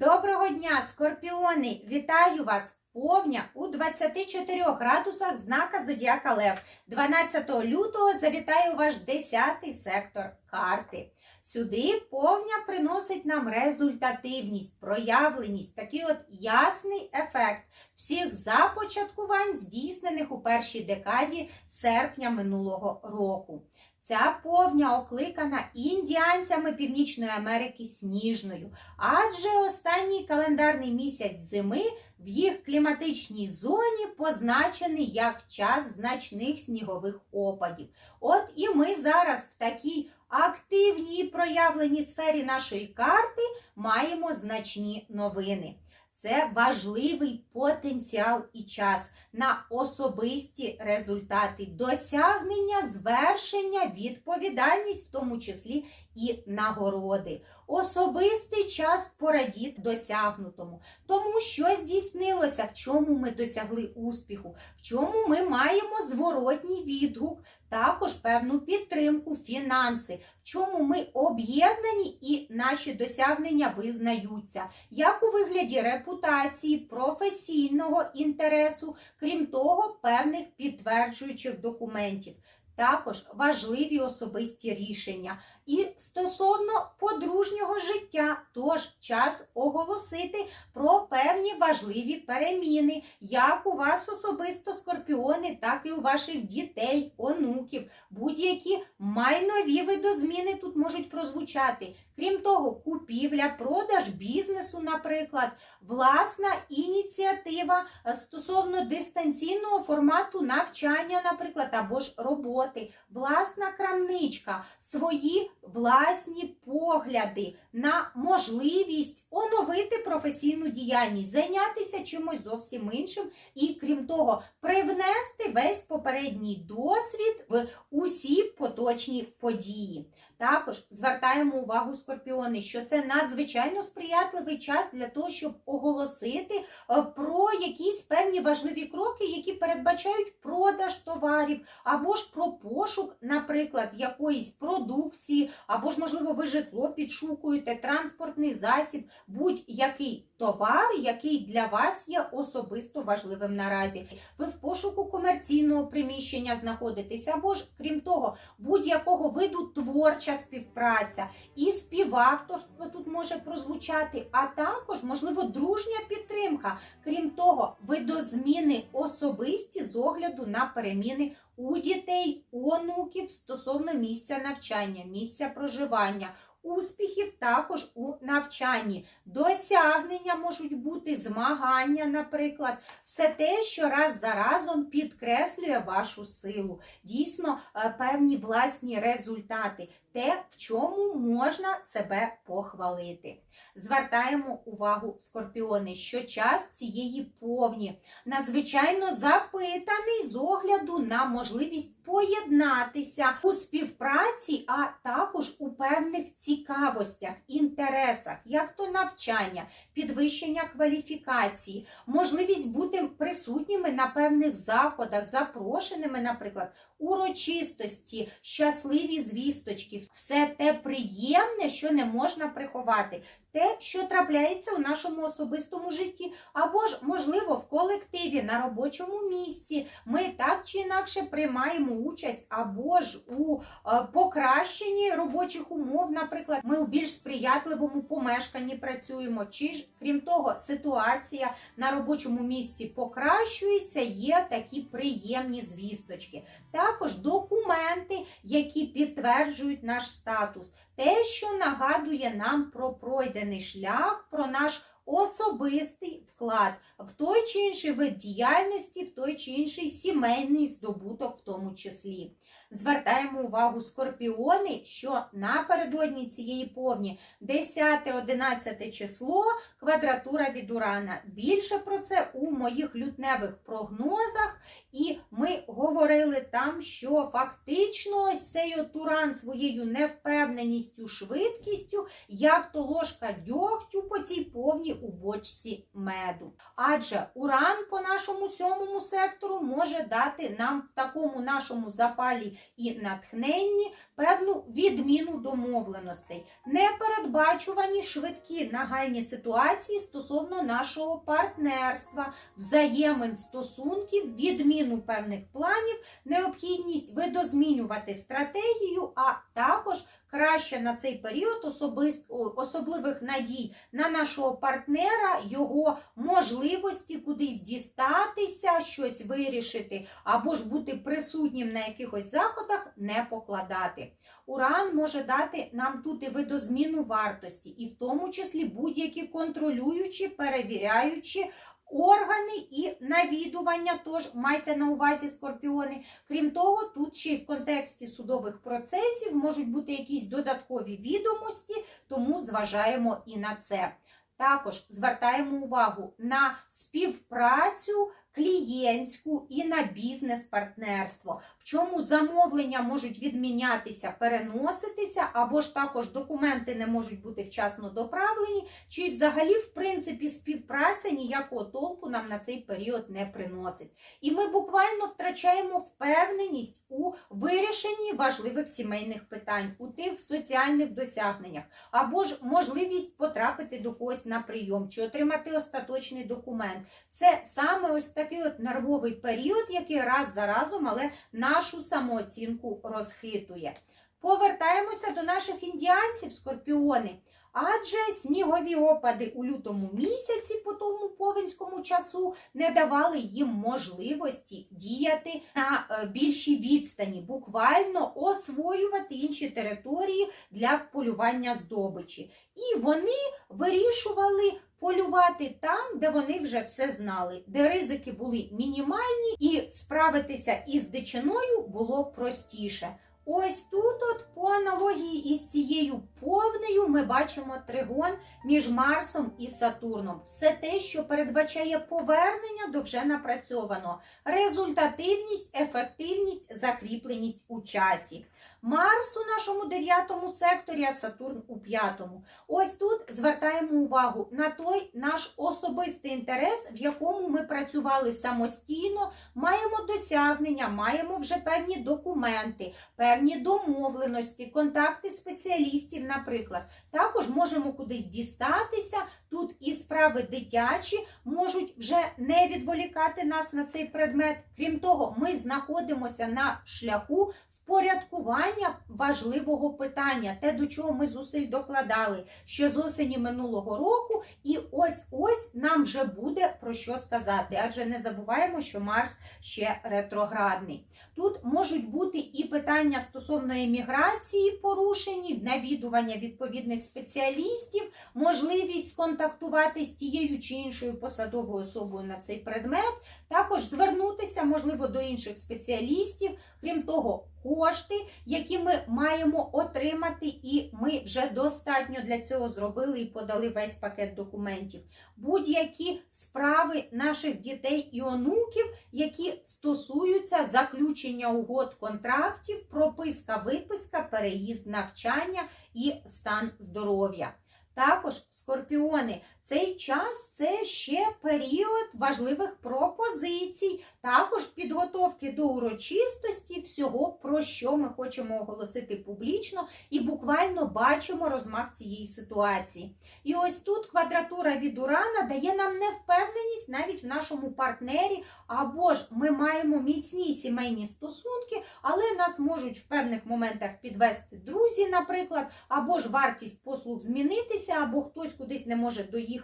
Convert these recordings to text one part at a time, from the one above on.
Доброго дня, скорпіони! Вітаю вас! Повня у 24 градусах знака Зодіака Лев. 12 лютого завітає у ваш 10-й сектор карти. Сюди повня приносить нам результативність, проявленість, такий от ясний ефект всіх започаткувань, здійснених у першій декаді серпня минулого року. Ця повня окликана індіанцями Північної Америки сніжною, адже останній календарний місяць зими в їх кліматичній зоні позначений як час значних снігових опадів. От і ми зараз в такій активній проявленій сфері нашої карти маємо значні новини. Це важливий потенціал і час на особисті результати, досягнення, звершення, відповідальність, в тому числі і нагороди. Особистий час порадіт досягнутому, тому що здійснилося, в чому ми досягли успіху, в чому ми маємо зворотній відгук, також певну підтримку, фінанси, в чому ми об'єднані і наші досягнення визнаються, як у вигляді репутації, професійного інтересу, крім того, певних підтверджуючих документів. Також важливі особисті рішення і стосовно подружнього життя, тож час оголосити про певні важливі переміни, як у вас особисто скорпіони, так і у ваших дітей, онуків. Будь-які майнові видозміни тут можуть прозвучати. Крім того, купівля, продаж бізнесу, наприклад, власна ініціатива е, стосовно дистанційного формату навчання, наприклад, або ж роботи, власна крамничка, свої власні погляди на можливість оновити професійну діяльність, зайнятися чимось зовсім іншим, і крім того, привнести весь попередній досвід в усі поточні події. Також звертаємо увагу скорпіони, що це надзвичайно сприятливий час для того, щоб оголосити е, про якісь певні важливі кроки, які передбачають продаж товарів, або ж про пошук, наприклад, якоїсь продукції, або ж, можливо, ви житло підшукуєте, транспортний засіб, будь-який товар, який для вас є особисто важливим наразі. Ви в пошуку комерційного приміщення знаходитесь, або ж, крім того, будь-якого виду творча співпраця і співавторство тут може прозвучати, а також, можливо, дружня підтримка. Крім того, видозміни особисті з огляду на переміни у дітей, у онуків стосовно місця навчання, місця проживання. Успіхів також у навчанні, досягнення можуть бути змагання, наприклад, все те, що раз за разом підкреслює вашу силу, дійсно е, певні власні результати, те, в чому можна себе похвалити. Звертаємо увагу, скорпіони, що час цієї повні надзвичайно запитаний з огляду на можливість поєднатися у співпраці, а також у певних цікавостях, інтересах, як то навчання, підвищення кваліфікації, можливість бути присутніми на певних заходах, запрошеними, наприклад, урочистості, щасливі звісточки, все те приємне, що не можна приховати. Те, що трапляється у нашому особистому житті, або ж, можливо, в колективі на робочому місці. Ми так чи інакше приймаємо участь, або ж у е, покращенні робочих умов, наприклад, ми у більш сприятливому помешканні працюємо, чи ж, крім того, ситуація на робочому місці покращується, є такі приємні звісточки. Також документи, які підтверджують наш статус, те, що нагадує нам про пройдений шлях, про наш особистий вклад в той чи інший вид діяльності, в той чи інший сімейний здобуток, в тому числі. Звертаємо увагу скорпіони, що напередодні цієї повні 10-11 число квадратура від Урана. Більше про це у моїх лютневих прогнозах. І ми говорили там, що фактично цей от Уран своєю невпевненістю, швидкістю, як то ложка дьогтю по цій повні, повні у бочці меду. Адже уран по нашому сьомому сектору може дати нам в такому нашому запалі і натхненні певну відміну домовленостей, непередбачувані швидкі нагальні ситуації стосовно нашого партнерства, взаємин стосунків, відміну певних планів, необхідність видозмінювати стратегію, а також краще на цей період особис- о, особливих надій на нашого партнера, його можливості кудись дістатися, щось вирішити, або ж бути присутнім на якихось заходах, не покладати. Уран може дати нам тут і видозміну вартості, і в тому числі будь-які контролюючі, перевіряючі. Органи і навідування, тож майте на увазі скорпіони. Крім того, тут ще й в контексті судових процесів можуть бути якісь додаткові відомості, тому зважаємо і на це. Також звертаємо увагу на співпрацю клієнтську і на бізнес-партнерство, в чому замовлення можуть відмінятися, переноситися, або ж також документи не можуть бути вчасно доправлені, чи взагалі, в принципі, співпраця ніякого толку нам на цей період не приносить. І ми буквально втрачаємо впевненість у вирішенні важливих сімейних питань, у тих соціальних досягненнях, або ж можливість потрапити до когось на прийом чи отримати остаточний документ. Це саме ось такий от нервовий період, який раз за разом, але нашу самооцінку розхитує. Повертаємося до наших індіанців, скорпіони. Адже снігові опади у лютому місяці по тому повенському часу не давали їм можливості діяти на е, більшій відстані, буквально освоювати інші території для вполювання здобичі. І вони вирішували полювати там, де вони вже все знали, де ризики були мінімальні, і справитися із дичиною було простіше. Ось тут, от по аналогії із цією повнею, ми бачимо тригон між Марсом і Сатурном. Все те, що передбачає повернення до вже напрацьованого, результативність, ефективність, закріпленість у часі. Марс у нашому дев'ятому секторі, а Сатурн у п'ятому. Ось тут звертаємо увагу на той наш особистий інтерес, в якому ми працювали самостійно, маємо досягнення, маємо вже певні документи, певні домовленості, контакти спеціалістів, наприклад. Також можемо кудись дістатися. Тут і справи дитячі можуть вже не відволікати нас на цей предмет. Крім того, ми знаходимося на шляху впорядкування важливого питання, те, до чого ми зусиль докладали ще з осені минулого року, і ось ось нам вже буде про що сказати. Адже не забуваємо, що Марс ще ретроградний. Тут можуть бути і питання стосовно еміграції, порушені, навідування відповідних спеціалістів, можливість сконтактувати з тією чи іншою посадовою особою на цей предмет, також звернутися, можливо, до інших спеціалістів. Крім того, кошти, які ми маємо отримати, і ми вже достатньо для цього зробили і подали весь пакет документів. Будь-які справи наших дітей і онуків, які стосуються заключення угод контрактів, прописка, виписка, переїзд навчання і стан здоров'я. Також скорпіони, цей час це ще період важливих пропозицій, також підготовки до урочистості, всього, про що ми хочемо оголосити публічно, і буквально бачимо розмах цієї ситуації. І ось тут квадратура від Урана дає нам невпевненість навіть в нашому партнері, або ж ми маємо міцні сімейні стосунки, але нас можуть в певних моментах підвести друзі, наприклад, або ж вартість послуг змінитися, або хтось кудись не може доїхати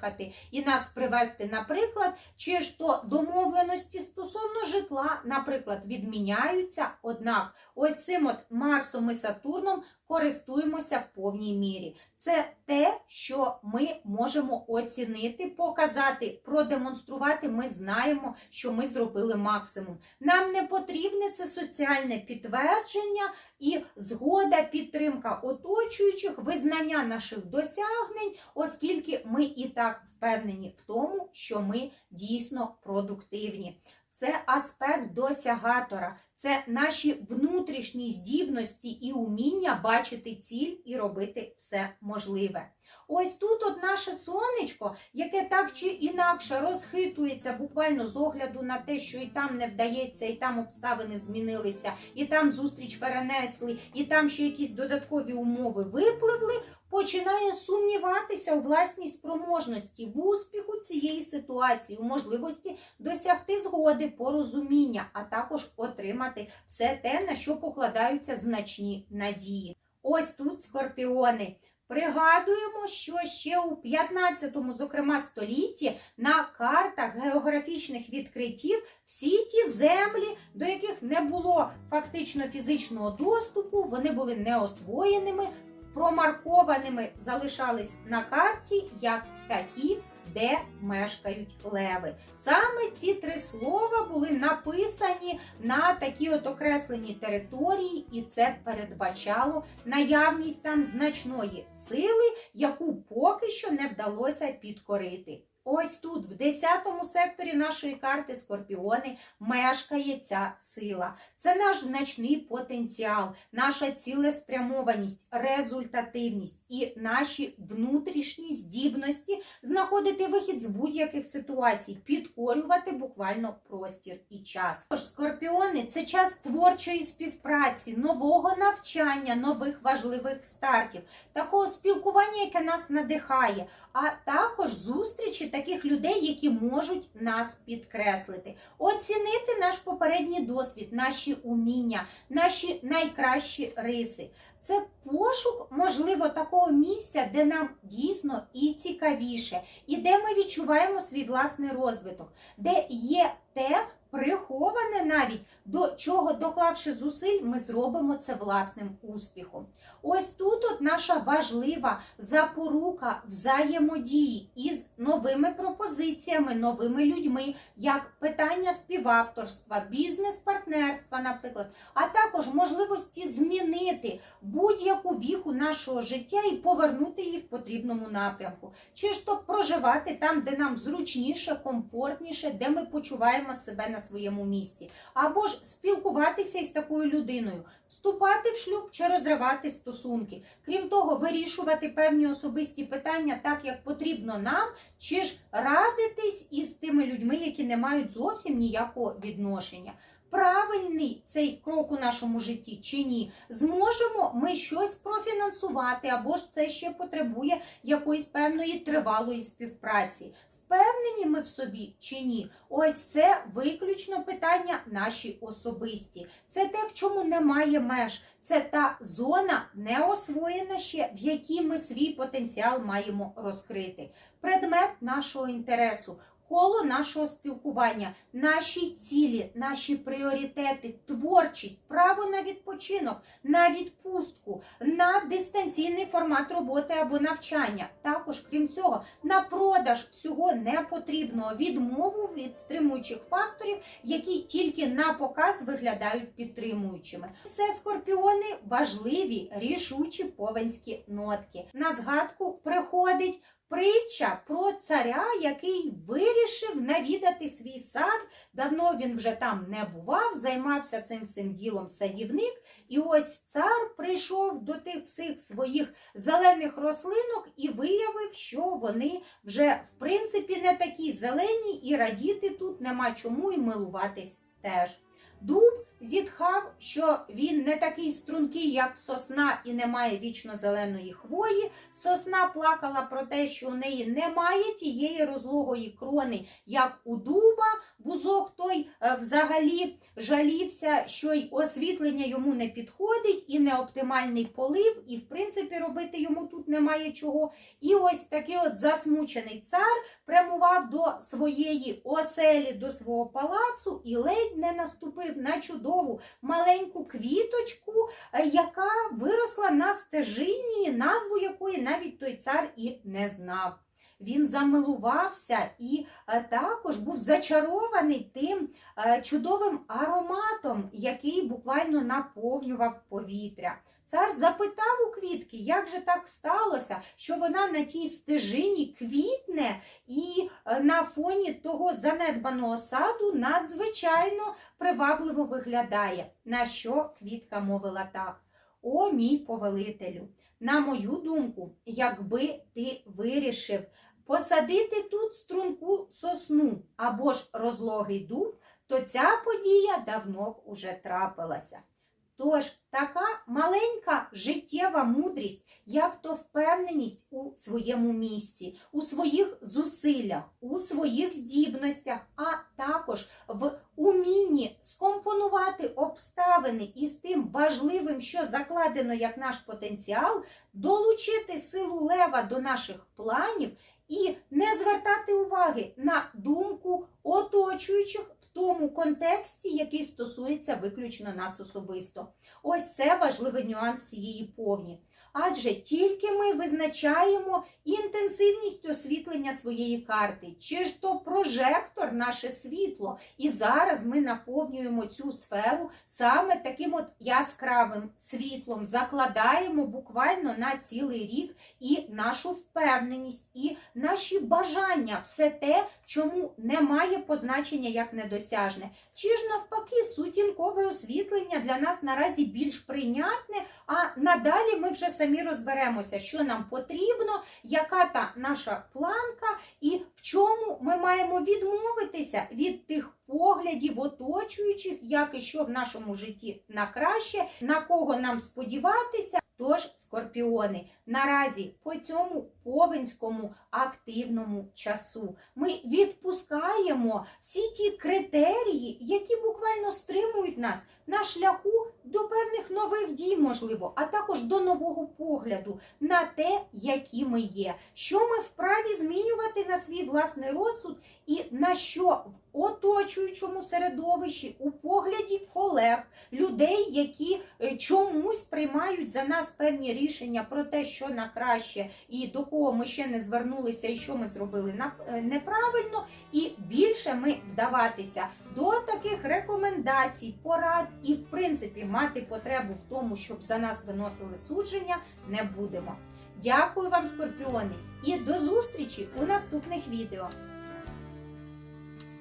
і нас привезти, наприклад, чи ж то домовленості стосовно житла, наприклад, відміняються. Однак, ось цим от Марсом і Сатурном користуємося в повній мірі. Це те, що ми можемо оцінити, показати, продемонструвати. Ми знаємо, що ми зробили максимум. Нам не потрібне це соціальне підтвердження і згода, підтримка оточуючих, визнання наших досягнень, оскільки ми і так впевнені в тому, що ми дійсно продуктивні. Це аспект досягатора, це наші внутрішні здібності і уміння бачити ціль і робити все можливе. Ось тут от наше сонечко, яке так чи інакше розхитується буквально з огляду на те, що і там не вдається, і там обставини змінилися, і там зустріч перенесли, і там ще якісь додаткові умови випливли. Починає сумніватися у власній спроможності в успіху цієї ситуації, у можливості досягти згоди, порозуміння, а також отримати все те, на що покладаються значні надії. Ось тут скорпіони. Пригадуємо, що ще у 15-му, зокрема, столітті на картах географічних відкриттів всі ті землі, до яких не було фактично фізичного доступу, вони були неосвоєними, промаркованими залишались на карті як такі, де мешкають леви. Саме ці три слова були написані на такі от окреслені території, і це передбачало наявність там значної сили, яку поки що не вдалося підкорити. Ось тут, в 10 секторі нашої карти Скорпіони, мешкає ця сила. Це наш значний потенціал, наша цілеспрямованість, результативність і наші внутрішні здібності знаходити вихід з будь-яких ситуацій, підкорювати буквально простір і час. Тож скорпіони це час творчої співпраці, нового навчання, нових важливих стартів, такого спілкування, яке нас надихає, а також зустрічі таких людей, які можуть нас підкреслити, оцінити наш попередній досвід, наші уміння, наші найкращі риси. Це пошук, можливо, такого місця, де нам дійсно і цікавіше, і де ми відчуваємо свій власний розвиток, де є те приховане навіть до чого, доклавши зусиль, ми зробимо це власним успіхом. Ось тут от наша важлива запорука взаємодії із новими пропозиціями, новими людьми, як питання співавторства, бізнес-партнерства, наприклад, а також можливості змінити будь-яку віху нашого життя і повернути її в потрібному напрямку. Чи ж то проживати там, де нам зручніше, комфортніше, де ми почуваємо себе на своєму місці, або ж спілкуватися із такою людиною, вступати в шлюб чи розривати стосунки. Крім того, вирішувати певні особисті питання так, як потрібно нам, чи ж радитись із тими людьми, які не мають зовсім ніякого відношення. Правильний цей крок у нашому житті чи ні? Зможемо ми щось профінансувати, або ж це ще потребує якоїсь певної тривалої співпраці. Впевнені ми в собі чи ні? Ось це виключно питання наші особисті. Це те, в чому немає меж. Це та зона не освоєна ще, в якій ми свій потенціал маємо розкрити. Предмет нашого інтересу. Коло нашого спілкування, наші цілі, наші пріоритети, творчість, право на відпочинок, на відпустку, на дистанційний формат роботи або навчання. Також, крім цього, на продаж всього непотрібного, відмову від стримуючих факторів, які тільки на показ виглядають підтримуючими. Це скорпіони важливі, рішучі повенські нотки. На згадку приходить. Притча про царя, який вирішив навідати свій сад. Давно він вже там не бував, займався цим всім ділом садівник. І ось цар прийшов до тих всіх своїх зелених рослинок і виявив, що вони вже в принципі не такі зелені, і радіти тут нема чому і милуватись теж. Дуб зітхав, що він не такий стрункий, як сосна, і не має вічно зеленої хвої. Сосна плакала про те, що у неї немає тієї розлогої крони, як у дуба. Бузок той е, взагалі жалівся, що й освітлення йому не підходить, і не оптимальний полив, і в принципі робити йому тут немає чого. І ось такий от засмучений цар прямував до своєї оселі, до свого палацу і ледь не наступив на чудову маленьку квіточку, е, яка виросла на стежині, назву якої навіть той цар і не знав. Він замилувався і е, також був зачарований тим е, чудовим ароматом, який буквально наповнював повітря. Цар запитав у квітки, як же так сталося, що вона на тій стежині квітне і е, на фоні того занедбаного саду надзвичайно привабливо виглядає. На що квітка мовила так: О, мій повелителю! на мою думку, якби ти вирішив посадити тут струнку сосну або ж розлогий дуб, то ця подія давно б уже трапилася. Тож така маленька життєва мудрість, як то впевненість у своєму місці, у своїх зусиллях, у своїх здібностях, а також в умінні скомпонувати обставини із тим важливим, що закладено як наш потенціал, долучити силу лева до наших планів і не звертати уваги на думку оточуючих в тому контексті, який стосується виключно нас особисто. Ось це важливий нюанс цієї повні. Адже тільки ми визначаємо інтенсивність освітлення своєї карти, чи ж то прожектор, наше світло. І зараз ми наповнюємо цю сферу саме таким от яскравим світлом, закладаємо буквально на цілий рік і нашу впевненість, і наші бажання, все те, чому немає позначення як недосяжне. Чи ж навпаки, сутінкове освітлення для нас наразі більш прийнятне, а надалі ми вже самі розберемося, що нам потрібно, яка та наша планка, і в чому ми маємо відмовитися від тих поглядів оточуючих, як і що в нашому житті на краще, на кого нам сподіватися. Тож, скорпіони, наразі по цьому повенському активному часу ми відпускаємо всі ті критерії, які буквально стримують нас на шляху до певних нових дій, можливо, а також до нового погляду на те, які ми є, що ми вправі змінювати на свій власний розсуд, і на що в оточуючому середовищі у погляді колег, людей, які е, чомусь приймають за нас певні рішення про те, що на краще, і до кого ми ще не звернулися, і що ми зробили е, неправильно, і більше ми вдаватися до таких рекомендацій, порад і, в принципі, мати потребу в тому, щоб за нас виносили судження, не будемо. Дякую вам, скорпіони, і до зустрічі у наступних відео.